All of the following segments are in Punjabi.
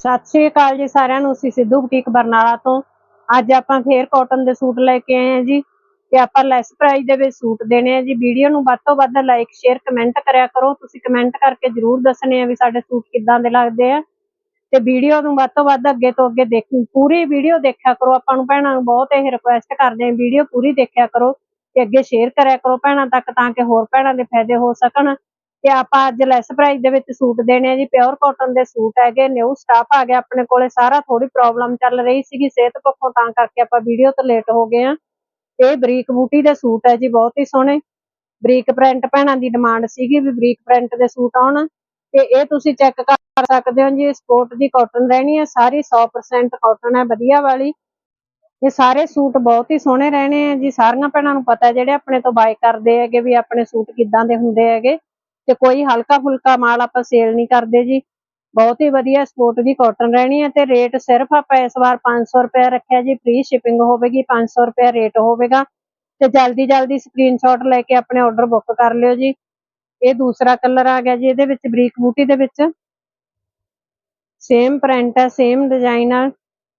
ਸਤਿ ਸ਼੍ਰੀ ਅਕਾਲ ਜੀ ਸਾਰਿਆਂ ਨੂੰ, ਅਸੀਂ ਸਿੱਧੂ ਬੁਟੀਕ ਬਰਨਾਲਾ ਤੋਂ। ਅੱਜ ਆਪਾਂ ਫੇਰ ਕਾਟਨ ਦੇ ਸੂਟ ਲੈ ਕੇ ਆਏ ਹਾਂ ਜੀ ਤੇ ਆਪਾਂ ਲੈਸ ਪ੍ਰਾਈਸ ਦੇ ਵਿੱਚ ਸੂਟ ਦੇਣੇ ਆ ਜੀ। ਵੀਡੀਓ ਨੂੰ ਵੱਧ ਤੋਂ ਵੱਧ ਲਾਈਕ ਸ਼ੇਅਰ ਕਮੈਂਟ ਕਰਿਆ ਕਰੋ। ਤੁਸੀਂ ਕਮੈਂਟ ਕਰਕੇ ਜਰੂਰ ਦੱਸਣੇ ਆ ਵੀ ਸਾਡੇ ਸੂਟ ਕਿੱਦਾਂ ਦੇ ਲੱਗਦੇ ਆ। ਤੇ ਵੀਡੀਓ ਨੂੰ ਵੱਧ ਤੋਂ ਵੱਧ ਅੱਗੇ ਤੋਂ ਅੱਗੇ ਦੇਖੀ, ਪੂਰੀ ਵੀਡੀਓ ਦੇਖਿਆ ਕਰੋ। ਆਪਾਂ ਨੂੰ ਭੈਣਾਂ ਨੂੰ ਬਹੁਤ ਇਹ ਰਿਕੁਐਸਟ ਕਰਦੇ ਆ, ਵੀਡੀਓ ਪੂਰੀ ਦੇਖਿਆ ਕਰੋ ਤੇ ਅੱਗੇ ਸ਼ੇਅਰ ਕਰਿਆ ਕਰੋ ਭੈਣਾਂ ਤੱਕ ਤਾਂ ਕਿ ਹੋਰ ਭੈਣਾਂ ਦੇ ਫਾਇਦੇ ਹੋ ਸਕਣ। ਤੇ ਆਪਾਂ ਅੱਜ ਲੈਸ ਪ੍ਰਾਈਸ ਦੇ ਵਿੱਚ ਸੂਟ ਦੇਣੇ ਆ ਜੀ ਪਿਓਰ ਕਾਟਨ ਦੇ ਸੂਟ ਹੈਗੇ ਨਿਊ ਸਟਾਫ ਆ ਗਿਆ ਆਪਣੇ ਕੋਲੇ, ਸਾਰਾ ਥੋੜੀ ਪ੍ਰੋਬਲਮ ਚੱਲ ਰਹੀ ਸੀਗੀ, ਸਿਹਤ ਪੱਖੋਂ ਤਾਂ ਕਰਕੇ ਆਪਾਂ ਵੀਡੀਓ ਤੋਂ ਲੇਟ ਹੋ ਗਏ ਆ। ਇਹ ਬਰੀਕ ਬੂਟੀ ਦੇ ਸੂਟ ਹੈ ਜੀ, ਬਹੁਤ ਹੀ ਸੋਹਣੇ। ਬਰੀਕ ਪ੍ਰਿੰਟ ਭੈਣਾਂ ਦੀ ਡਿਮਾਂਡ ਸੀਗੀ ਵੀ ਬਰੀਕ ਪ੍ਰਿੰਟ ਦੇ ਸੂਟ ਆਉਣ। ਤੇ ਇਹ ਤੁਸੀਂ ਚੈੱਕ ਕਰ ਸਕਦੇ ਹੋ ਜੀ ਸਪੋਰਟ ਦੀ ਕਾਟਨ ਰਹਿਣੀ ਹੈ ਸਾਰੀ 100% ਕਾਟਨ ਹੈ, ਵਧੀਆ ਵਾਲੀ। ਇਹ ਸਾਰੇ ਸੂਟ ਬਹੁਤ ਹੀ ਸੋਹਣੇ ਰਹਿਣੇ ਆ ਜੀ, ਸਾਰੀਆਂ ਭੈਣਾਂ ਨੂੰ ਪਤਾ ਜਿਹੜੇ ਆਪਣੇ ਤੋਂ ਬਾਏ ਕਰਦੇ ਹੈਗੇ, ਵੀ ਆਪਣੇ ਸੂਟ ਕਿੱਦਾਂ ਦੇ ਹੁੰਦੇ ਹੈਗੇ। ਤੇ ਕੋਈ ਹਲਕਾ ਫੁਲਕਾ ਮਾਲ ਆਪਾਂ ਸੇਲ ਨਹੀਂ ਕਰਦੇ ਜੀ। ਬਹੁਤ ਹੀ ਵਧੀਆ ਸਪੋਰਟ ਦੀ ਕਾਟਨ ਰਹਿਣੀ ਹੈ ਤੇ ਰੇਟ ਸਿਰਫ ਆਪਾਂ ਇਸ ਵਾਰ 500 ਰੁਪਏ ਰੱਖਿਆ ਜੀ। ਫ੍ਰੀ ਸ਼ਿਪਿੰਗ ਹੋਵੇਗੀ 500 ਰੁਪਏ ਰੇਟ ਹੋਵੇਗਾ। ਤੇ ਜਲਦੀ ਜਲਦੀ ਸਕਰੀਨਸ਼ਾਟ ਲੈ ਕੇ ਆਪਣੇ ਆਰਡਰ ਬੁੱਕ ਕਰ ਲਿਓ ਜੀ। ਇਹ ਦੂਸਰਾ ਕਲਰ ਆ ਗਿਆ ਜੀ, ਇਹਦੇ ਵਿੱਚ ਬਰੀਕ ਬੂਟੀ ਦੇ ਵਿੱਚ। ਸੇਮ ਪ੍ਰਿੰਟ ਹੈ ਸੇਮ ਡਿਜ਼ਾਈਨ ਹੈ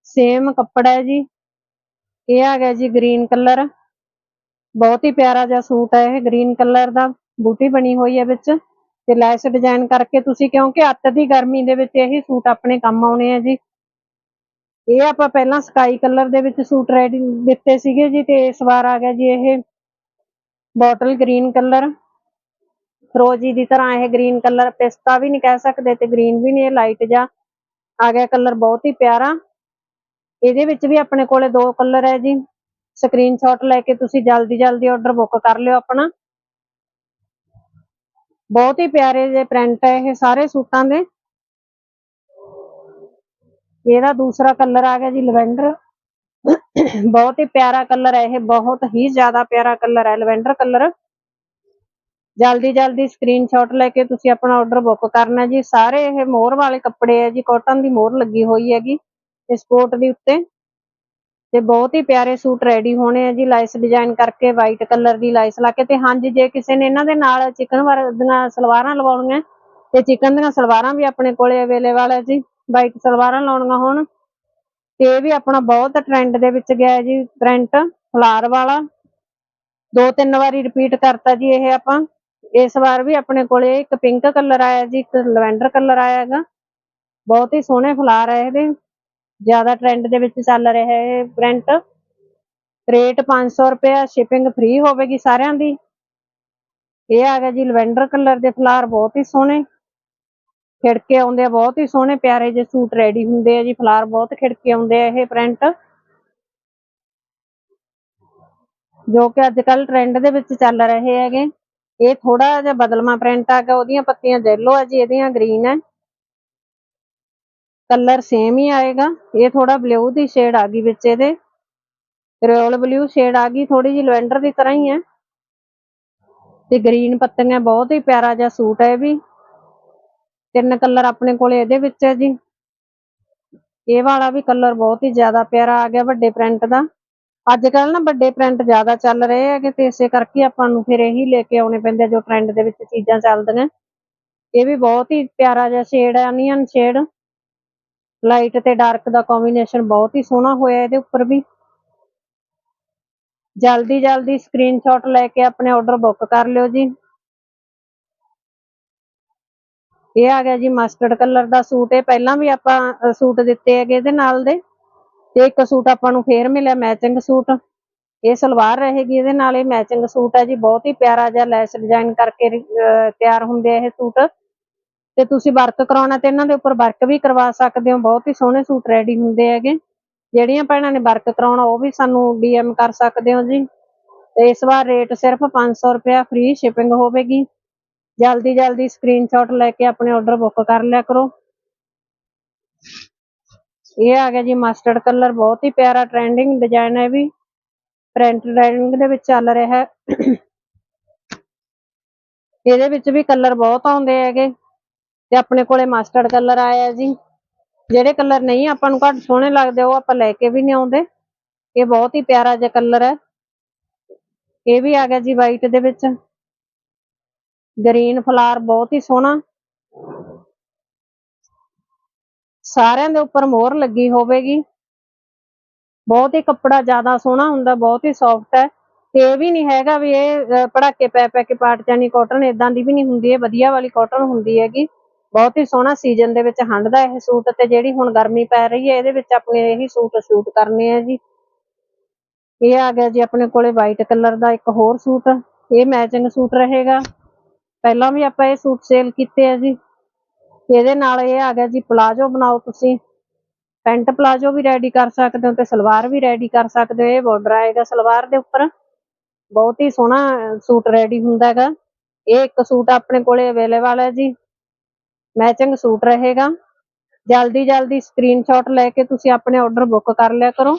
ਸੇਮ ਕੱਪੜਾ ਹੈ ਜੀ। ਇਹ ਆ ਗਿਆ ਜੀ ਗ੍ਰੀਨ ਕਲਰ ਬਹੁਤ ਹੀ ਪਿਆਰਾ ਜਿਹਾ ਸੂਟ ਹੈ ਇਹ ਗ੍ਰੀਨ ਕਲਰ ਦਾ। ਬੂਟੀ ਬਣੀ ਹੋਈ ਹੈ ਵਿੱਚ। ਤੇ ਲੈਸ ਡਿਜ਼ਾਈਨ ਕਰਕੇ ਤੁਸੀਂ, ਕਿਉਂਕਿ ਅੱਤ ਦੀ ਗਰਮੀ ਦੇ ਵਿੱਚ ਇਹੀ ਸੂਟ ਆਪਣੇ ਕੰਮ ਆਉਣੇ ਆ ਜੀ। ਇਹ ਆਪਾਂ ਪਹਿਲਾਂ ਸਕਾਈ ਕਲਰ ਦੇ ਵਿੱਚ ਸੂਟ ਰੈਡੀ ਦਿੱਤੇ ਸੀਗੇ ਜੀ ਤੇ ਇਸ ਵਾਰ ਆ ਗਿਆ ਜੀ ਇਹ ਬੋਟਲ ਗ੍ਰੀਨ ਕਲਰ। ਫਰੋਜੀ ਦੀ ਤਰ੍ਹਾਂ ਇਹ ਗ੍ਰੀਨ ਕਲਰ ਪਿਸਤਾ ਵੀ ਨਹੀਂ ਕਹਿ ਸਕਦੇ ਤੇ ਗ੍ਰੀਨ ਵੀ ਨਹੀਂ, ਇਹ ਲਾਈਟ ਜਾ ਆ ਗਿਆ ਕਲਰ ਬਹੁਤ ਹੀ ਪਿਆਰਾ। ਇਹਦੇ ਵਿੱਚ ਵੀ ਆਪਣੇ ਕੋਲੇ ਦੋ ਕਲਰ ਹੈ ਜੀ। ਸਕਰੀਨਸ਼ਾਟ ਲੈ ਕੇ ਤੁਸੀਂ ਜਲਦੀ ਜਲਦੀ ਆਰਡਰ ਬੁੱਕ ਕਰ ਲਿਓ ਆਪਣਾ। ਬਹੁਤ ਹੀ ਪਿਆਰੇ ਜਿਹੇ ਪ੍ਰਿੰਟ ਹੈ ਇਹ ਸਾਰੇ ਸੂਟਾਂ ਦੇ। ਇਹਦਾ ਦੂਸਰਾ ਕਲਰ ਆ ਗਿਆ ਜੀ ਲਵੈਂਡਰ। ਬਹੁਤ ਹੀ ਪਿਆਰਾ ਕਲਰ ਹੈ ਇਹ, ਬਹੁਤ ਹੀ ਜ਼ਿਆਦਾ ਪਿਆਰਾ ਕਲਰ ਹੈ ਲਵੈਂਡਰ ਕਲਰ ਜਲਦੀ ਜਲਦੀ ਸਕਰੀਨਸ਼ਾਟ ਲੈ ਕੇ ਤੁਸੀਂ ਆਪਣਾ ਆਰਡਰ ਬੁੱਕ ਕਰਨਾ ਜੀ। ਸਾਰੇ ਇਹ ਮੋਹਰ ਵਾਲੇ ਕੱਪੜੇ ਹੈ ਜੀ ਕਾਟਨ ਦੀ ਮੋਹਰ ਲੱਗੀ ਹੋਈ ਹੈਗੀ ਇਸ ਸਪੋਰਟ ਦੇ ਉੱਤੇ। ਤੇ ਬਹੁਤ ਹੀ ਪਿਆਰੇ ਸੂਟ ਰੈਡੀ ਹੋਣੇ ਆ ਜੀ ਲਾਈਸ ਡਿਜ਼ਾਈਨ ਕਰਕੇ ਵਾਈਟ ਕਲਰ ਦੀ ਲਾਈਸ ਲਾ ਕੇ ਤੇ ਹਾਂਜੀ, ਜੇ ਕਿਸੇ ਨੇ ਇਹਨਾਂ ਦੇ ਨਾਲ ਚਿਕਨ ਦੀਆਂ ਸਲਵਾਰਾਂ ਲਵਾਉਣੀਆਂ, ਤੇ ਚਿਕਨ ਦੀਆਂ ਸਲਵਾਰਾਂ ਵੀ ਆਪਣੇ ਕੋਲੇ ਅਵੇਲੇਬਲ ਹੈ ਜੀ ਵਾਈਟ ਸਲਵਾਰਾਂ ਲਾਉਣੀਆਂ ਹੋਣ, ਤੇ ਇਹ ਵੀ ਆਪਣਾ ਬਹੁਤ ਟ੍ਰੈਂਡ ਦੇ ਵਿੱਚ ਗਿਆ ਜੀ ਪ੍ਰਿੰਟ ਫਲਾਰ ਵਾਲਾ, ਦੋ ਤਿੰਨ ਵਾਰੀ ਰਿਪੀਟ ਕਰਤਾ ਜੀ ਇਹ ਆਪਾਂ, ਇਸ ਵਾਰ ਵੀ ਆਪਣੇ ਕੋਲੇ ਇੱਕ ਪਿੰਕ ਕਲਰ ਆਇਆ ਜੀ, ਇੱਕ ਲਵੈਂਡਰ ਕਲਰ ਆਇਆ ਹੈਗਾ, ਬਹੁਤ ਹੀ ਸੋਹਣੇ ਫਲਾਰ ਆ ਇਹਦੇ ਜ਼ਿਆਦਾ ਟ੍ਰੈਂਡ ਦੇ ਵਿੱਚ ਚੱਲ ਰਿਹਾ ਹੈ ਇਹ ਪ੍ਰਿੰਟ ਰੇਟ 500 ਰੁਪਏ ਸ਼ਿਪਿੰਗ ਫ੍ਰੀ ਹੋਵੇਗੀ ਸਾਰਿਆਂ ਦੀ। ਇਹ ਆ ਗਿਆ ਜੀ, ਲਵੈਂਡਰ ਕਲਰ ਦੇ ਫਲਾਰ ਬਹੁਤ ਹੀ ਸੋਹਣੇ। ਖਿੜਕੇ ਆਉਂਦੇ ਆ, ਬਹੁਤ ਹੀ ਸੋਹਣੇ, ਪਿਆਰੇ ਜਿਹੇ ਸੂਟ ਰੈਡੀ ਹੁੰਦੇ ਆ ਜੀ, ਫਲਾਰ ਬਹੁਤ ਖਿੜਕੇ ਆਉਂਦੇ ਆ ਇਹ ਪ੍ਰਿੰਟ ਜੋ ਕਿ ਅੱਜ ਕੱਲ ਟ੍ਰੈਂਡ ਦੇ ਵਿੱਚ ਚੱਲ ਰਹੇ ਹੈਗੇ। ਇਹ ਥੋੜਾ ਜਿਹਾ ਬਦਲਮਾ ਪ੍ਰਿੰਟ ਆ ਗਿਆ, ਉਹਦੀਆਂ ਪੱਤੀਆਂ ਜੈਲੋ ਆ ਜੀ, ਇਹਦੀਆਂ ਗ੍ਰੀਨ ਹੈ ਕਲਰ ਸੇਮ ਹੀ ਆਏਗਾ। ਇਹ ਥੋੜਾ ਬਲੂ ਦੀ ਸ਼ੇਡ ਆ ਗਈ ਵਿੱਚ ਇਹਦੇ। ਰੋਇਲ ਬਲੂ ਸ਼ੇਡ ਆ ਗਈ ਥੋੜੀ ਜਿਹੀ ਲਵੈਂਡਰ ਦੀ ਤਰ੍ਹਾਂ ਹੀ ਹੈ। ਤੇ ਗ੍ਰੀਨ ਪੱਤੀਆਂ ਬਹੁਤ ਹੀ ਪਿਆਰਾ ਜਿਹਾ ਸੂਟ ਹੈ ਵੀ। ਤਿੰਨ ਕਲਰ ਆਪਣੇ ਕੋਲੇ ਇਹਦੇ ਵਿੱਚ ਹੈ ਜੀ। ਇਹ ਵਾਲਾ ਵੀ ਕਲਰ ਬਹੁਤ ਹੀ ਜ਼ਿਆਦਾ ਪਿਆਰਾ ਆ ਗਿਆ ਵੱਡੇ ਪ੍ਰਿੰਟ ਦਾ। ਅੱਜ ਕੱਲ ਨਾ ਵੱਡੇ ਪ੍ਰਿੰਟ ਜ਼ਿਆਦਾ ਚੱਲ ਰਹੇ ਹੈਗੇ ਤੇ ਇਸੇ ਕਰਕੇ ਆਪਾਂ ਨੂੰ ਫਿਰ ਇਹੀ ਲੈ ਕੇ ਆਉਣੇ ਪੈਂਦੇ ਜੋ ਟ੍ਰੈਂਡ ਦੇ ਵਿੱਚ ਚੀਜ਼ਾਂ ਚੱਲਦੀਆਂ। ਇਹ ਵੀ ਬਹੁਤ ਹੀ ਪਿਆਰਾ ਜਿਹਾ ਸ਼ੇਡ ਹੈ ਅਨੀਅਨ ਸ਼ੇਡ ਲਾਈਟ ਤੇ ਡਾਰਕ ਦਾ ਕੰਬੀਨੇਸ਼ਨ ਬਹੁਤ ਹੀ ਸੋਹਣਾ ਹੋਇਆ ਇਹਦੇ ਉੱਪਰ ਵੀ। ਜਲਦੀ ਜਲਦੀ ਸਕਰੀਨਸ਼ਾਟ ਲੈ ਕੇ ਆਪਣੇ ਆਰਡਰ ਬੁੱਕ ਕਰ ਲਿਓ ਜੀ। ਇਹ ਆ ਗਿਆ ਜੀ ਮਸਟਰਡ ਕਲਰ ਦਾ ਸੂਟ। ਇਹ ਪਹਿਲਾਂ ਵੀ ਆਪਾਂ ਸੂਟ ਦਿੱਤੇ ਹੈਗੇ ਇਹਦੇ ਨਾਲ ਦੇ। ਤੇ ਇੱਕ ਸੂਟ ਆਪਾਂ ਨੂੰ ਫੇਰ ਮਿਲਿਆ ਮੈਚਿੰਗ ਸੂਟ। ਇਹ ਸਲਵਾਰ ਰਹੇਗੀ ਇਹਦੇ ਨਾਲ, ਇਹ ਮੈਚਿੰਗ ਸੂਟ ਹੈ ਜੀ। ਬਹੁਤ ਹੀ ਪਿਆਰਾ ਜਿਹਾ ਲੈਸ ਡਿਜ਼ਾਈਨ ਕਰਕੇ ਤਿਆਰ ਹੁੰਦੇ ਆ ਇਹ ਸੂਟ। ਤੇ ਤੁਸੀਂ ਵਰਕ ਕਰਾਉਣਾ ਤੇ ਇਹਨਾਂ ਦੇ ਉੱਪਰ ਵਰਕ ਵੀ ਕਰਵਾ ਸਕਦੇ ਹੋ। ਬਹੁਤ ਹੀ ਸੋਹਣੇ ਸੂਟ ਰੈਡੀ ਹੁੰਦੇ ਹੈਗੇ। ਜਿਹੜੀਆਂ ਭੈਣਾਂ ਨੇ ਵਰਕ ਕਰਾਉਣਾ, ਉਹ ਵੀ ਸਾਨੂੰ ਡੀਐਮ ਕਰ ਸਕਦੇ ਹੋ ਜੀ। ਤੇ ਇਸ ਵਾਰ ਰੇਟ ਸਿਰਫ 500 ਰੁਪਇਆ ਫ੍ਰੀ ਸ਼ਿਪਿੰਗ ਹੋਵੇਗੀ। ਜਲਦੀ ਜਲਦੀ ਸਕਰੀਨਸ਼ਾਟ ਲੈ ਕੇ ਆਪਣੇ ਆਰਡਰ ਬੁੱਕ ਕਰ ਲਿਆ ਕਰੋ। ਇਹ ਆ ਗਿਆ ਜੀ ਮਸਟਰਡ ਕਲਰ ਬਹੁਤ ਹੀ ਪਿਆਰਾ ਟ੍ਰੈਂਡਿੰਗ ਡਿਜ਼ਾਈਨ ਹੈ ਵੀ। ਪ੍ਰਿੰਟ ਡਿਜ਼ਾਈਨਿੰਗ ਦੇ ਵਿੱਚ ਚੱਲ ਰਿਹਾ ਹੈ। ਇਹਦੇ ਵਿੱਚ ਵੀ ਕਲਰ ਬਹੁਤ ਆਉਂਦੇ ਹੈਗੇ। ਤੇ ਆਪਣੇ ਕੋਲੇ ਮਸਟਰਡ ਕਲਰ ਆਇਆ ਜੀ। ਜਿਹੜੇ ਕਲਰ ਨਹੀਂ ਆਪਾਂ ਨੂੰ ਘੱਟ ਸੋਹਣੇ ਲੱਗਦੇ, ਉਹ ਆਪਾਂ ਲੈ ਕੇ ਵੀ ਨਹੀਂ ਆਉਂਦੇ। ਇਹ ਬਹੁਤ ਹੀ ਪਿਆਰਾ ਜਿਹਾ ਕਲਰ ਹੈ। ਇਹ ਵੀ ਆ ਗਿਆ ਜੀ ਵਾਈਟ ਦੇ ਵਿੱਚ। ਗ੍ਰੀਨ ਫਲਾਰ ਬਹੁਤ ਹੀ ਸੋਹਣਾ। ਸਾਰਿਆਂ ਦੇ ਉੱਪਰ ਮੋਹਰ ਲੱਗੀ ਹੋਵੇਗੀ। ਬਹੁਤ ਹੀ ਕੱਪੜਾ ਜ਼ਿਆਦਾ ਸੋਹਣਾ ਹੁੰਦਾ, ਬਹੁਤ ਹੀ ਸੌਫਟ ਹੈ। ਤੇ ਇਹ ਵੀ ਨਹੀਂ ਹੈਗਾ ਵੀ ਇਹ ਪੜਾਕੇ ਪੈ ਪੈ ਕੇ ਪਾਟ ਜਾਣੀ ਕਾਟਨ ਇਦਾਂ ਦੀ ਵੀ ਨਹੀਂ ਹੁੰਦੀ, ਇਹ ਵਧੀਆ ਵਾਲੀ ਕਾਟਨ ਹੁੰਦੀ ਹੈਗੀ। ਬਹੁਤ ਹੀ ਸੋਹਣਾ ਸੀਜ਼ਨ ਦੇ ਵਿੱਚ ਹੰਡਦਾ ਇਹ ਸੂਟ ਤੇ ਜਿਹੜੀ ਹੁਣ ਗਰਮੀ ਪੈ ਰਹੀ ਹੈ, ਇਹਦੇ ਵਿੱਚ ਆਪਣੇ ਇਹੀ ਸੂਟ ਸ਼ੂਟ ਕਰਨੇ ਆ ਜੀ। ਇਹ ਆ ਗਿਆ ਜੀ ਆਪਣੇ ਕੋਲੇ ਵਾਈਟ ਕਲਰ ਦਾ ਇੱਕ ਹੋਰ ਸੂਟ, ਇਹ ਮੈਚਿੰਗ ਸੂਟ ਰਹੇਗਾ। ਪਹਿਲਾਂ ਵੀ ਆਪਾਂ ਇਹ ਸੂਟ ਸੇਲ ਕੀਤੇ ਆ ਜੀ। ਇਹਦੇ ਨਾਲ ਇਹ ਆ ਗਿਆ ਜੀ ਪਲਾਜੋ ਬਣਾਓ ਤੁਸੀਂ। ਪੈਂਟ ਪਲਾਜੋ ਵੀ ਰੈਡੀ ਕਰ ਸਕਦੇ ਹੋ ਤੇ ਸਲਵਾਰ ਵੀ ਰੈਡੀ ਕਰ ਸਕਦੇ ਹੋ। ਇਹ ਬਾਰਡਰ ਆਏਗਾ ਸਲਵਾਰ ਦੇ ਉੱਪਰ। ਬਹੁਤ ਹੀ ਸੋਹਣਾ ਸੂਟ ਰੈਡੀ ਹੁੰਦਾ ਹੈਗਾ। ਇਹ ਇੱਕ ਸੂਟ ਆਪਣੇ ਕੋਲੇ ਅਵੇਲੇਬਲ ਹੈ ਜੀ। ਮੈਚਿੰਗ ਸੂਟ ਰਹੇਗਾ। ਜਲਦੀ ਜਲਦੀ ਸਕਰੀਨਸ਼ਾਟ ਲੈ ਕੇ ਤੁਸੀਂ ਆਪਣੇ ਆਰਡਰ ਬੁੱਕ ਕਰ ਲਿਆ ਕਰੋ।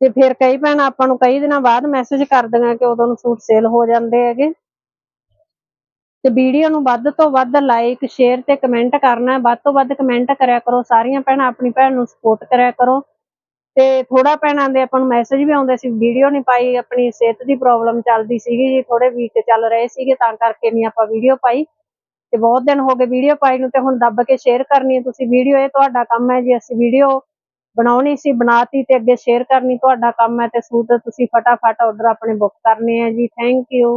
ਤੇ ਫਿਰ ਕਈ ਭੈਣਾਂ ਆਪਾਂ ਨੂੰ ਕਈ ਦਿਨਾਂ ਬਾਅਦ ਮੈਸੇਜ ਕਰਦੀਆਂ ਕਿ ਉਦੋਂ ਨੂੰ ਸੂਟ ਸੇਲ ਹੋ ਜਾਂਦੇ ਹੈਗੇ। ਤੇ ਵੀਡੀਓ ਨੂੰ ਵੱਧ ਤੋਂ ਵੱਧ ਲਾਈਕ ਸ਼ੇਅਰ ਤੇ ਕਮੈਂਟ ਕਰਨਾ ਵੱਧ ਤੋਂ ਵੱਧ ਕਮੈਂਟ ਕਰਿਆ ਕਰੋ। ਸਾਰੀਆਂ ਭੈਣਾਂ ਆਪਣੀ ਭੈਣ ਨੂੰ ਸਪੋਰਟ ਕਰਿਆ ਕਰੋ। ਤੇ ਥੋੜਾ ਭੈਣਾਂ ਦੇ ਆਪਾਂ ਨੂੰ ਮੈਸੇਜ ਵੀ ਆਉਂਦੇ ਸੀ। ਵੀਡੀਓ ਨਹੀਂ ਪਾਈ, ਆਪਣੀ ਸਿਹਤ ਦੀ ਪ੍ਰੋਬਲਮ ਚੱਲਦੀ ਸੀਗੀ ਜੀ। ਥੋੜੇ ਵੀਕ ਚੱਲ ਰਹੇ ਸੀਗੇ, ਤਾਂ ਕਰਕੇ ਨਹੀਂ ਆਪਾਂ ਵੀਡੀਓ ਪਾਈ। ਤੇ ਬਹੁਤ ਦਿਨ ਹੋ ਗਏ ਵੀਡੀਓ ਪਾਈ ਨੂੰ ਤੇ ਹੁਣ ਦੱਬ ਕੇ ਸ਼ੇਅਰ ਕਰਨੀ ਹੈ। ਤੁਸੀਂ ਵੀਡੀਓ ਇਹ ਤੁਹਾਡਾ ਕੰਮ ਹੈ ਜੀ। ਅਸੀਂ ਵੀਡੀਓ ਬਣਾਉਣੀ ਸੀ, ਬਣਾਤੀ ਤੇ ਅੱਗੇ ਸ਼ੇਅਰ ਕਰਨੀ ਤੁਹਾਡਾ ਕੰਮ ਹੈ ਤੇ ਸੂਟ ਤੁਸੀਂ ਫਟਾਫਟ ਆਰਡਰ ਆਪਣੇ ਬੁੱਕ ਕਰਨੇ ਆ ਜੀ। Thank you